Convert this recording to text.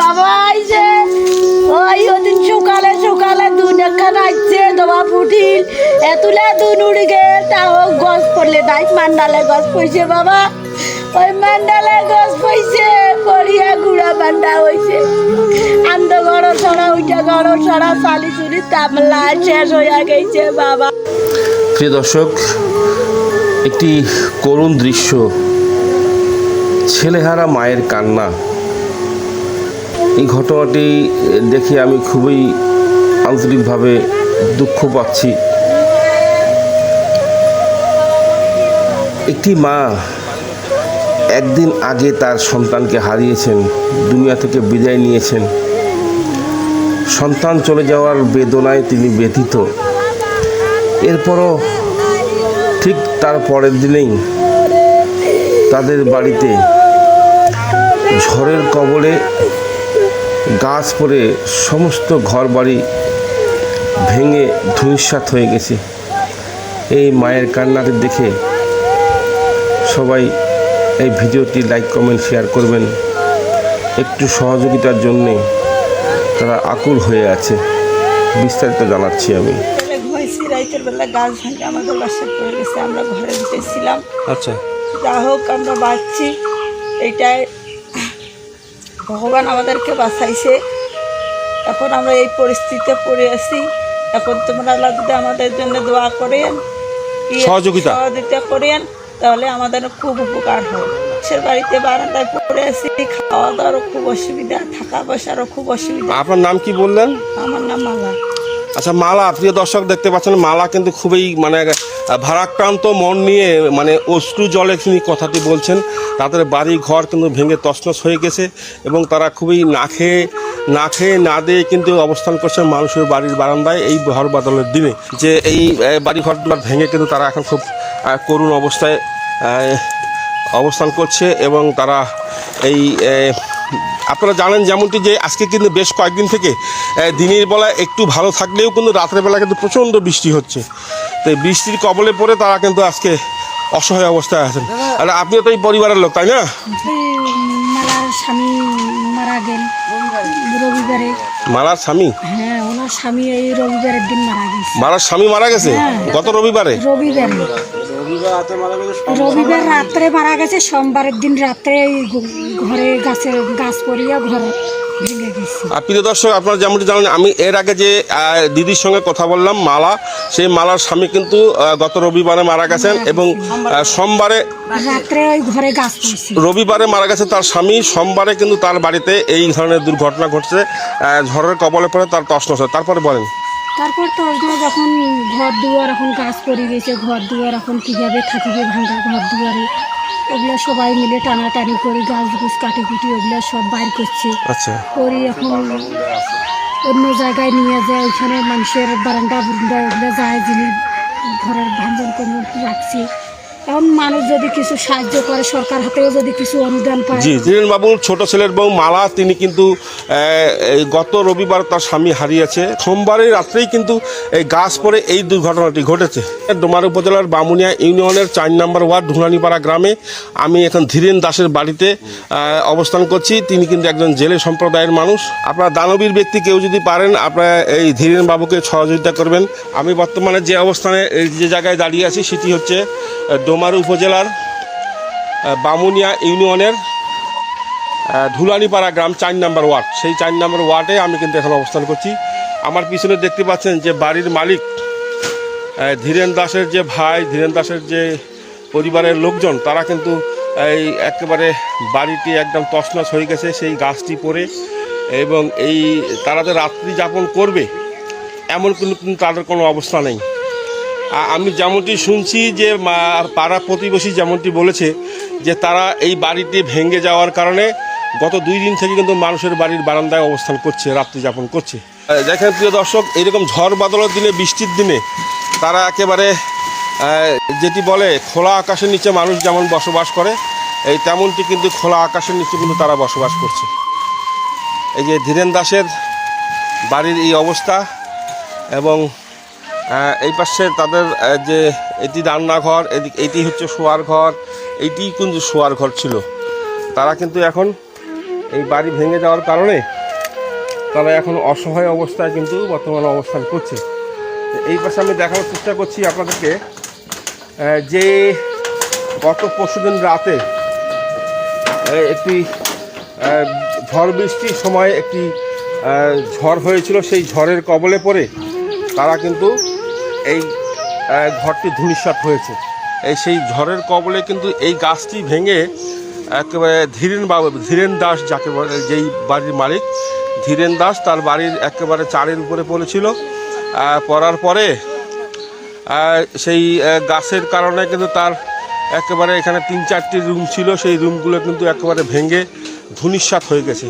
বাবা আইছে ওই ওদিন সকালে সকালে দুধ একখান আইছে দবা ফুটিল এতুলে দুধ উড়ি গে, তাও গছ পড়লে নাই মান্ডালে গছ পইছে বাবা। ওই মান্ডালে গছ পইছে পড়িয়া গুড়া মান্ডা হইছে। আন্দ গড় ছড়া উইটা গড় ছড়া চালি চুরি তামলা শেষ হইয়া গেছে বাবা। প্রিয় দর্শক, একটি করুণ দৃশ্য, ছেলেহারা মায়ের কান্না। এই ঘটনাটি দেখে আমি খুবই আন্তরিকভাবে দুঃখ পাচ্ছি। একটি মা একদিন আগে তার সন্তানকে হারিয়েছেন, দুনিয়া থেকে বিদায় নিয়েছেন। সন্তান চলে যাওয়ার বেদনায় তিনি ব্যথিত। এরপরও ঠিক তার পরের দিনেই তাদের বাড়িতে ঝড়ের কবলে গাছ পড়ে সমস্ত ঘরবাড়ি ভেঙে ধূলিসাৎ হয়ে গেছে। এই মায়ের কান্নাটি দেখে সবাই এই ভিডিওটি লাইক কমেন্ট শেয়ার করবেন। একটু সহযোগিতার জন্যে তারা আকুল হয়ে আছে বিস্তারিত জানাচ্ছি আমি। বেলা রাইতের বেলা গাছ ভাঙে আমাদের বাসায় পড়ে গেছে আমরা ঘরের ভিতরে আচ্ছা। যা হোক আমরা বাঁচছি এইটাই ভগবান আমাদেরকে বাঁচাইছে। এখন আমরা এই পরিস্থিতিতে পড়ে আছি। এখন তোমরা আল্লাহ যদি আমাদের জন্য দোয়া করেন সহযোগিতা। সহযোগিতা করেন তাহলে আমাদের খুব উপকার হয় সে বাড়িতে বারান্দায় পড়ে আছি খাওয়া দাওয়ারও খুব অসুবিধা থাকা পয়সারও খুব অসুবিধা। আপনার নাম কি বললেন? আমার নাম মালা। আচ্ছা মালা, প্রিয় দর্শক দেখতে পাচ্ছেন, মালা কিন্তু খুবই মানে ভারাক্রান্ত মন নিয়ে মানে অশ্রু জলে তিনি কথাটি বলছেন। তাদের বাড়ি ঘর কিন্তু ভেঙে তছনছ হয়ে গেছে এবং তারা খুবই না খেয়ে না খেয়ে, না দিয়ে কিন্তু অবস্থান করছে মানুষের বাড়ির বারান্দায় এই ঘর বাদলের দিনে। যে এই বাড়ি ভেঙে কিন্তু তারা এখন খুব করুণ অবস্থায় অবস্থান করছে এবং তারা এই আপনারা জানেন যেমনটি যে আজকে কিন্তু বেশ কয়েকদিন থেকে দিনের বেলা একটু ভালো থাকলেও কিন্তু রাতের বেলা কিন্তু প্রচণ্ড বৃষ্টি হচ্ছে। তো এই বৃষ্টির কবলে পড়ে তারা কিন্তু আজকে অসহায় অবস্থায় আছেন। আর আপনিও তো এই পরিবারের লোক তাই না? স্বামী মারা গেল রবিবারে। মালার স্বামী? হ্যাঁ ওনার স্বামী এই রবিবারের দিন মারা গেছে। মালার স্বামী মারা গেছে? গত রবিবারে? রবিবারে। রবিবার রাত্রে মারা গেছে সোমবারের দিন রাত্রে ঘরে গাছে গাছ পড়িয়া ঘর আর প্রিয় দর্শক আপনারা যেমনটি জানেন আমি এর আগে যে দিদির সঙ্গে কথা বললাম মালা সেই মালার স্বামী কিন্তু গত রবিবারে মারা গেছেন এবং সোমবারে রবিবারে মারা গেছে তার স্বামী সোমবারে কিন্তু তার বাড়িতে এই ধরনের দুর্ঘটনা ঘটছে ঝড়ের কবলে পড়ে তার তছনছ হয় তারপরে বলেন। তারপর তো ওইগুলো যখন ঘর দুয়ার এখন কাজ পড়ে গেছে ঘর দুয়ার এখন কীভাবে থাকিবে ভাঙা ঘর দুয়ারে ওগুলো সবাই মিলে টানাটানি করে গাছ গুছ কাটি কুটি ওগুলো সব বাইর করছে। আচ্ছা। করি এখন অন্য জায়গায় নিয়ে যায় ওইখানে মানুষের বারান্দা বুরান্দা ওগুলো যায় যিনি ঘরের ভাঙন কোনো রাখছি। সাহায্য করে জি বাবুর ছেলের বউ মালা, তিনি কিন্তু গত রবিবার তার স্বামী হারিয়েছে। রাত্রেই কিন্তু এই গাছ এই দুর্ঘটনাটি ঘটেছে। ডোমার উপজেলার বামুনিয়া ইউনিয়নের চার নম্বর ওয়ার্ড গ্রামে আমি এখন ধীরেন দাসের বাড়িতে অবস্থান করছি। তিনি কিন্তু একজন জেলে সম্প্রদায়ের মানুষ। আপনার দানবীর ব্যক্তি কেউ যদি পারেন, আপনারা এই ধীরেন বাবুকে সহযোগিতা করবেন। আমি বর্তমানে যে অবস্থানে যে জায়গায় দাঁড়িয়ে আছি, সেটি হচ্ছে ডোমার উপজেলার বামুনিয়া ইউনিয়নের ধুলানিপাড়া গ্রাম চার নাম্বার ওয়ার্ড। সেই চার নাম্বার ওয়ার্ডে আমি কিন্তু এখন অবস্থান করছি। আমার পিছনে দেখতে পাচ্ছেন যে বাড়ির মালিক ধীরেন দাসের যে ভাই, ধীরেন দাসের যে পরিবারের লোকজন, তারা কিন্তু এই একেবারে বাড়িটি একদম তছনছ হয়ে গেছে সেই গাছটি পরে। এবং এই তারা যে রাত্রি যাপন করবে, এমন কিন্তু তাদের কোনো অবস্থা নেই। আমি যেমনটি শুনছি যে পাড়া প্রতিবেশী যেমনটি বলেছে যে তারা এই বাড়িটি ভেঙে যাওয়ার কারণে গত দুই দিন থেকে কিন্তু মানুষের বাড়ির বারান্দায় অবস্থান করছে, রাত্রি যাপন করছে। দেখেন প্রিয় দর্শক, এরকম ঝড় বাদলের দিনে, বৃষ্টির দিনে তারা একেবারে যেটি বলে খোলা আকাশের নিচে মানুষ যেমন বসবাস করে, এই তেমনটি কিন্তু খোলা আকাশের নিচে কিন্তু তারা বসবাস করছে। এই যে ধীরেন দাসের বাড়ির এই অবস্থা এবং এই পাশে তাদের যে এটি রান্নাঘর এদিক এটি হচ্ছে শোয়ার ঘর এইটি কিন্তু শোয়ার ঘর ছিল। তারা কিন্তু এখন এই বাড়ি ভেঙে যাওয়ার কারণে তারা এখন অসহায় অবস্থায় কিন্তু বর্তমানে অবস্থান করছে। এই পাশে আমি দেখানোর চেষ্টা করছি আপনাদেরকে যে গত পরশুদিন রাতে একটি ঝড় বৃষ্টির সময় একটি ঝড় হয়েছিল, সেই ঝড়ের কবলে পড়ে তারা কিন্তু এই ঘরটি ধূলিসাৎ হয়েছে। এই সেই ঝড়ের কবলে কিন্তু এই গাছটি ভেঙে একেবারে ধীরেন বাবু ধীরেন দাস যাকে বলে, যেই বাড়ির মালিক, ধীরেন দাস তার বাড়ির একেবারে চারের উপরে পড়েছিল। পড়ার পরে সেই গাছের কারণে কিন্তু তার একেবারে এখানে তিন চারটি রুম ছিল। সেই রুমগুলো কিন্তু একেবারে ভেঙে ধূলিসাৎ হয়ে গেছে।